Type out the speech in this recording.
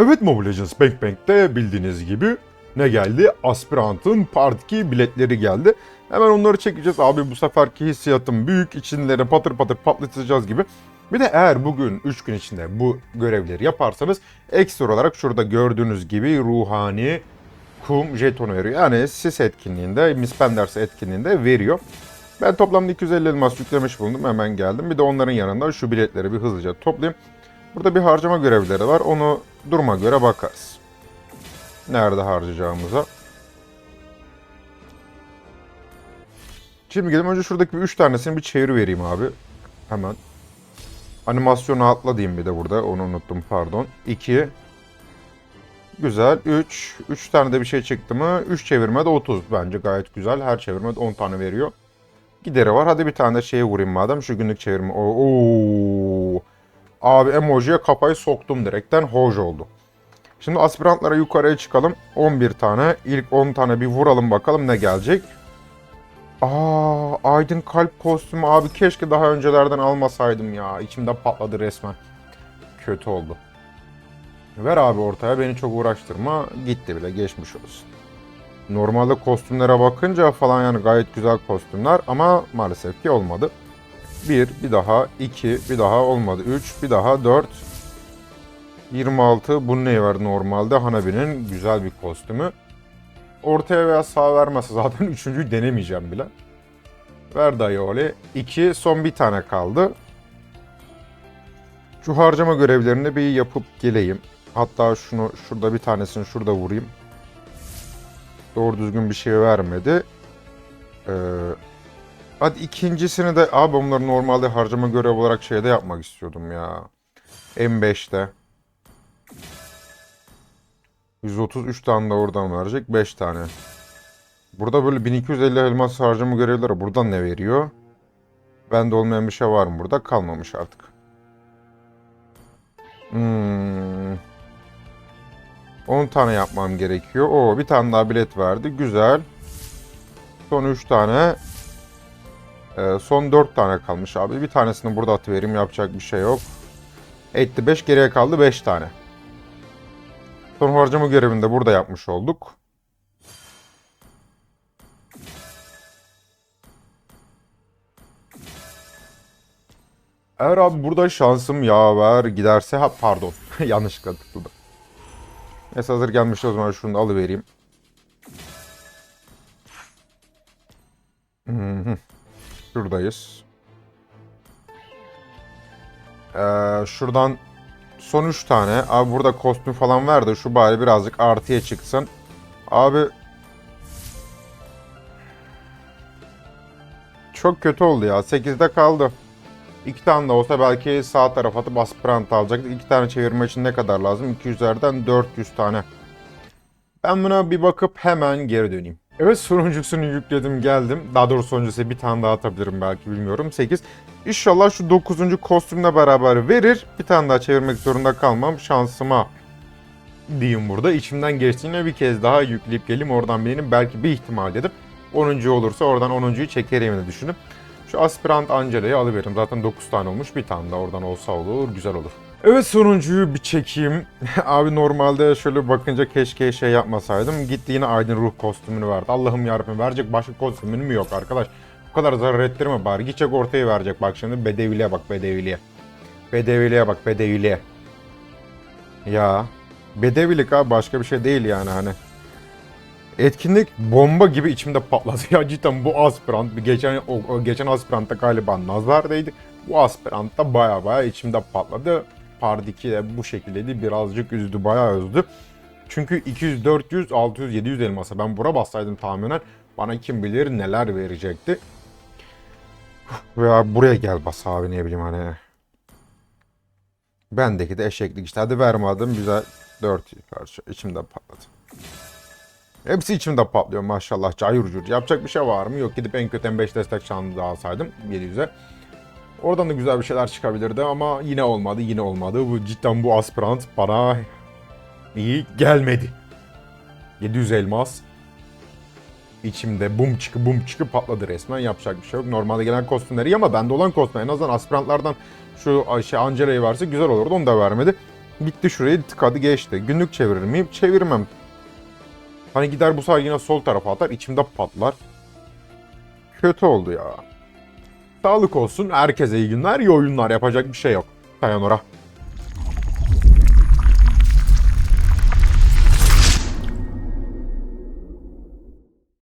Evet Mobile Legends Bank Bank'te bildiğiniz gibi ne geldi? Aspirant'ın Part 2 biletleri geldi. Hemen onları çekeceğiz. Abi bu seferki hissiyatım büyük. İçinleri patır patır patlatacağız gibi. Bir de eğer bugün 3 gün içinde bu görevleri yaparsanız ekstra olarak şurada gördüğünüz gibi ruhani kum jetonu veriyor. Yani sis etkinliğinde, Miss Penders etkinliğinde veriyor. Ben toplamda 250 elmas yüklemiş bulundum. Hemen geldim. Bir de onların yanında şu biletleri bir hızlıca toplayayım. Burada bir harcama görevleri var. Onu duruma göre bakarız. Nerede harcayacağımıza. Şimdi gidelim önce şuradaki bir 3 tanesini bir çeviri vereyim abi. Hemen. Animasyonu atla diyeyim bir de burada. Onu unuttum pardon. 2. Güzel. 3. 3 tane de bir şey çıktı mı? 3 çevirme de 30. Bence gayet güzel. Her çevirme de 10 tane veriyor. Gideri var. Hadi bir tane de şeye vurayım madem. Şu günlük çevirme. Oo. Abi emojiye kafayı soktum direkten. Hoş oldu. Şimdi aspirantlara yukarıya çıkalım. 11 tane. İlk 10 tane bir vuralım bakalım ne gelecek. Aa, Aydın kalp kostümü abi keşke daha öncelerden almasaydım ya. İçimde patladı resmen. Kötü oldu. Ver abi ortaya beni çok uğraştırma. Gitti bile geçmiş olsun. Normalde kostümlere bakınca falan yani gayet güzel kostümler ama maalesef ki olmadı. Bir, bir daha, iki, bir daha olmadı. Üç, bir daha, dört. 26. Bu ne var normalde? Hanabi'nin güzel bir kostümü. Ortaya veya sağ vermezse zaten üçüncüyü denemeyeceğim bile. Ver Dayoli. 2. Son bir tane kaldı. Şu harcama görevlerini bir yapıp geleyim. Hatta şunu şurada bir tanesini şurada vurayım. Doğru düzgün bir şey vermedi. Ee, hadi ikincisini de... Abi bunları normalde harcama görev olarak şeyde yapmak istiyordum ya. M5'te. 133 tane de oradan verecek. 5 tane. Burada böyle 1250 elmas harcama görevleri buradan ne veriyor? Bende olmayan bir şey var mı burada? Kalmamış artık. Hmm. 10 tane yapmam gerekiyor. Oo bir tane daha bilet verdi. Güzel. Son 3 tane. Ee, son 4 tane kalmış abi. Bir tanesini burada atıvereyim. Yapacak bir şey yok. Etti 5. Geriye kaldı 5 tane. Son harcama görevini de burada yapmış olduk. Eğer abi burada şansım yaver giderse ha pardon yanlışlıkla tıkladım. Neyse hazır gelmiş o zaman şunu da alıvereyim. Hı hı. Şuradayız. Ee, şuradan son 3 tane. Abi burada kostüm falan var da şu bari birazcık artıya çıksın. Abi çok kötü oldu ya. 8'de kaldı. 2 tane de olsa belki sağ tarafa atıp aspirant alacaktık. 2 tane çevirme için ne kadar lazım? 200'lerden 400 tane. Ben buna bir bakıp hemen geri döneyim. Evet sonuncusunu yükledim geldim. Daha doğrusu sonuncusu bir tane daha atabilirim belki bilmiyorum. 8. İnşallah şu 9. kostümle beraber verir. Bir tane daha çevirmek zorunda kalmam şansıma diyeyim burada. İçimden geçtiğine bir kez daha yükleyip geleyim oradan benim belki bir ihtimal dedim. 10. olursa oradan 10.yu çekerim diye düşünüp şu aspirant Angela'yı alıveririm. Zaten 9 tane olmuş. Bir tane de oradan olsa olur. Güzel olur. Evet sonuncuyu bir çekeyim. Abi normalde şöyle bakınca keşke şey yapmasaydım. Gitti yine Aydın Ruh kostümünü verdi. Allah'ım yarabbim verecek başka kostümünü mü yok arkadaş? Bu kadar zarar ettirme bari. Gidecek ortaya verecek bak şimdi. Bedeviliğe bak bedeviliğe. Bedeviliğe bak bedeviliğe. Ya. Bedevilik abi başka bir şey değil yani hani. Etkinlik bomba gibi içimde patladı. Ya cidden bu aspirant, geçen geçen aspirantta galiba nazardaydı. Bu aspirant da baya baya içimde patladı. Part 2 de bu şekildeydi. Birazcık üzdü, bayağı üzdü. Çünkü 200, 400, 600, 700 elmasa ben bura bassaydım tahminen bana kim bilir neler verecekti. Veya buraya gel bas abi ne bileyim hani. Bendeki de eşeklik işte. Hadi vermedim güzel 4 karşı içimde patladı. Hepsi içimde patlıyor maşallah cayur cur. Yapacak bir şey var mı? Yok gidip en kötü M5 destek şanlı da alsaydım 700'e. Oradan da güzel bir şeyler çıkabilirdi ama yine olmadı yine olmadı. Bu cidden bu aspirant bana iyi gelmedi. 700 elmas. İçimde bum çıkı bum çıkı patladı resmen. Yapacak bir şey yok. Normalde gelen kostümleri ama bende olan kostüm en azından aspirantlardan şu şey Angela'yı verse güzel olurdu. Onu da vermedi. Bitti şurayı tıkadı geçti. Günlük çevirir miyim? Çevirmem. Hani gider bu sefer yine sol tarafa atar. içimde patlar. Kötü oldu ya. Sağlık olsun. Herkese iyi günler, iyi oyunlar. Yapacak bir şey yok. Sayonara.